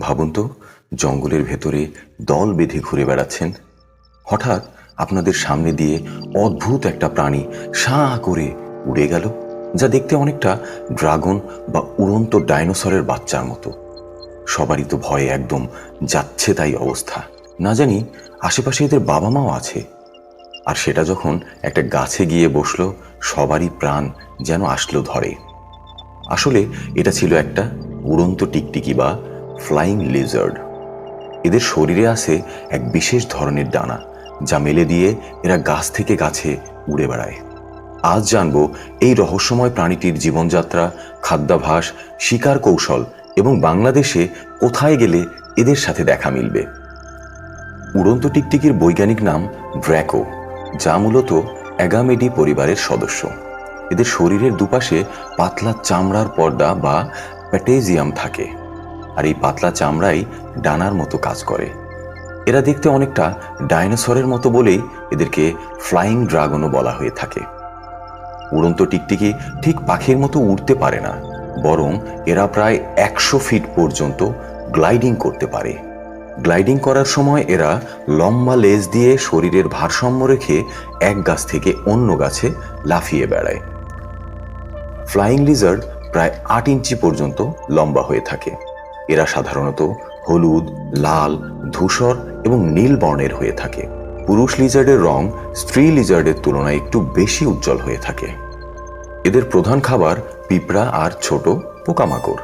ভাবুন তো, জঙ্গলের ভেতরে দল বেঁধে ঘুরে বেড়াচ্ছেন। হঠাৎ আপনাদের সামনে দিয়ে অদ্ভুত একটা প্রাণী সাঁ করে উড়ে গেল, যা দেখতে অনেকটা ড্রাগন বা উড়ন্ত ডাইনোসরের বাচ্চার মতো। সবারই তো ভয়ে একদম যাচ্ছে তাই অবস্থা। না জানি আশেপাশে এদের বাবা মাও আছে। আর সেটা যখন একটা গাছে গিয়ে বসল, সবারই প্রাণ যেন আসলো ধরে। আসলে এটা ছিল একটা উড়ন্ত টিকটিকি বা ফ্লাইং লিজার্ড। এদের শরীরে আছে এক বিশেষ ধরনের ডানা, যা মেলে দিয়ে এরা গাছ থেকে গাছে উড়ে বেড়ায়। আজ জানব এই রহস্যময় প্রাণীটির জীবনযাত্রা, খাদ্যাভাস শিকার কৌশল এবং বাংলাদেশে কোথায় গেলে এদের সাথে দেখা মিলবে। উড়ন্ত টিকটিকির বৈজ্ঞানিক নাম ড্র্যাকো, যা মূলত অ্যাগামেডি পরিবারের সদস্য। এদের শরীরের দুপাশে পাতলা চামড়ার পর্দা বা প্যাটেজিয়াম থাকে। আর এই পাতলা চামড়াই ডানার মতো কাজ করে। এরা দেখতে অনেকটা ডাইনোসরের মতো বলেই এদেরকে ফ্লাইং ড্রাগনও বলা হয়ে থাকে। উড়ন্ত টিকটিকি ঠিক পাখির মতো উড়তে পারে না, বরং এরা প্রায় একশো ফিট পর্যন্ত গ্লাইডিং করতে পারে। গ্লাইডিং করার সময় এরা লম্বা লেজ দিয়ে শরীরের ভারসাম্য রেখে এক গাছ থেকে অন্য গাছে লাফিয়ে বেড়ায়। ফ্লাইং লিজার্ড প্রায় আট ইঞ্চি পর্যন্ত লম্বা হয়ে থাকে। এরা সাধারণত হলুদ, লাল, ধূসর এবং নীল বর্ণের হয়ে থাকে। পুরুষ লিজার্ডের রং স্ত্রী লিজার্ডের তুলনায় একটু বেশি উজ্জ্বল হয়ে থাকে। এদের প্রধান খাবার পিঁপড়া আর ছোট পোকামাকড়।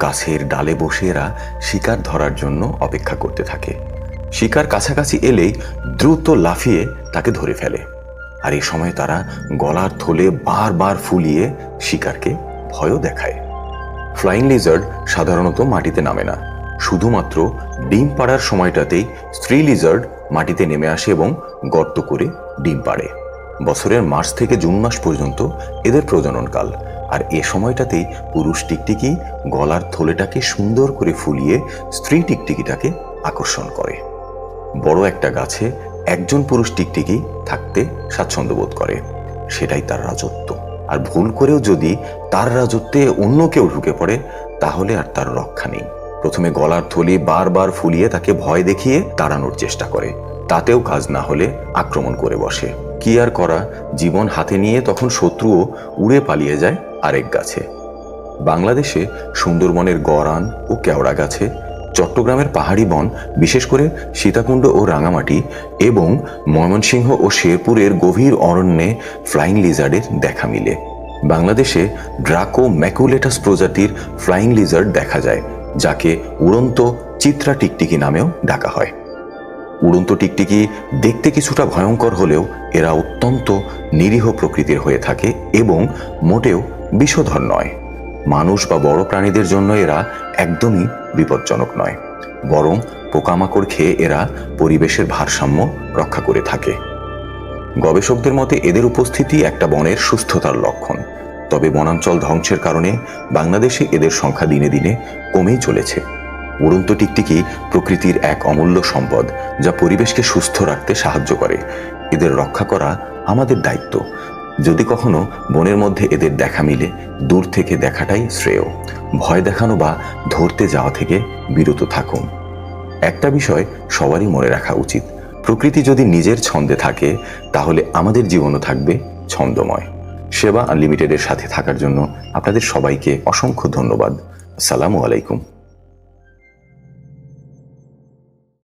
গাছের ডালে বসে এরা শিকার ধরার জন্য অপেক্ষা করতে থাকে। শিকার কাছাকাছি এলেই দ্রুত লাফিয়ে তাকে ধরে ফেলে। আর এই সময় তারা গলার থলে বারবার ফুলিয়ে শিকারকে ভয়ও দেখায়। ফ্লাইং লিজার্ড সাধারণত মাটিতে নামে না। শুধুমাত্র ডিম পাড়ার সময়টাতেই স্ত্রী লিজার্ড মাটিতে নেমে আসে এবং গর্ত করে ডিম পাড়ে। বছরের মার্চ থেকে জুন মাস পর্যন্ত এদের প্রজননকাল, আর এ সময়টাতেই পুরুষ টিকটিকি গলার থলেটাকে সুন্দর করে ফুলিয়ে স্ত্রী টিকটিকিটাকে আকর্ষণ করে। বড় একটা গাছে একজন পুরুষ টিকটিকি থাকতে স্বাচ্ছন্দ্য বোধ করে, সেটাই তার রাজত্ব। আর ভুল করেও যদি তার রাজত্বে অন্য কেউ ঢুকে পড়ে, তাহলে আর তার রক্ষা নেই। প্রথমে গলার থলি বারবার ফুলিয়ে তাকে ভয় দেখিয়ে তাড়ানোর চেষ্টা করে। তাতেও কাজ না হলে আক্রমণ করে বসে। কি আর করা, জীবন হাতে নিয়ে তখন শত্রুও উড়ে পালিয়ে যায় আরেক গাছে। বাংলাদেশে সুন্দরবনের গড়ান ও কেওড়া গাছে চট্টগ্রামের পাহাড়ি বন, বিশেষ করে সীতাকুণ্ড ও রাঙামাটি এবং ময়মনসিংহ ও শেরপুরের গভীর অরণ্যে ফ্লাইং লিজার্ডের দেখা মিলে। বাংলাদেশে ড্রাকো ম্যাকুলেটাস প্রজাতির ফ্লাইং লিজার্ড দেখা যায়, যাকে উড়ন্ত চিত্রা টিকটিকি নামেও ডাকা হয়। উড়ন্ত টিকটিকি দেখতে কিছুটা ভয়ঙ্কর হলেও এরা অত্যন্ত নিরীহ প্রকৃতির হয়ে থাকে এবং মোটেও বিষধর নয়। মানুষ বা বড় প্রাণীদের জন্য এরা একদমই বিপজ্জনক নয়, বরং পোকামাকড় খেয়ে এরা পরিবেশের ভারসাম্য রক্ষা করে থাকে। গবেষকদের মতে এদের উপস্থিতি একটা বনের সুস্থতার লক্ষণ। তবে বনাঞ্চল ধ্বংসের কারণে বাংলাদেশে এদের সংখ্যা দিনে দিনে কমেই চলেছে। উড়ন্ত টিকটিকি প্রকৃতির এক অমূল্য সম্পদ যা পরিবেশকে সুস্থ রাখতে সাহায্য করে। এদের রক্ষা করা আমাদের দায়িত্ব। যদি কখনো বনের মধ্যে এদের দেখা মিলে, দূর থেকে দেখাটাই শ্রেয়। ভয় দেখানো বা ধরতে যাওয়া থেকে বিরত থাকুন। একটা বিষয় সবারই মনে রাখা উচিত। প্রকৃতি যদি নিজের ছন্দে থাকে, তাহলে আমাদের জীবনও থাকবে ছন্দময়। সেবা আনলিমিটেডের সাথে থাকার জন্য আপনাদের সবাইকে অসংখ্য ধন্যবাদ। আসসালামু আলাইকুম।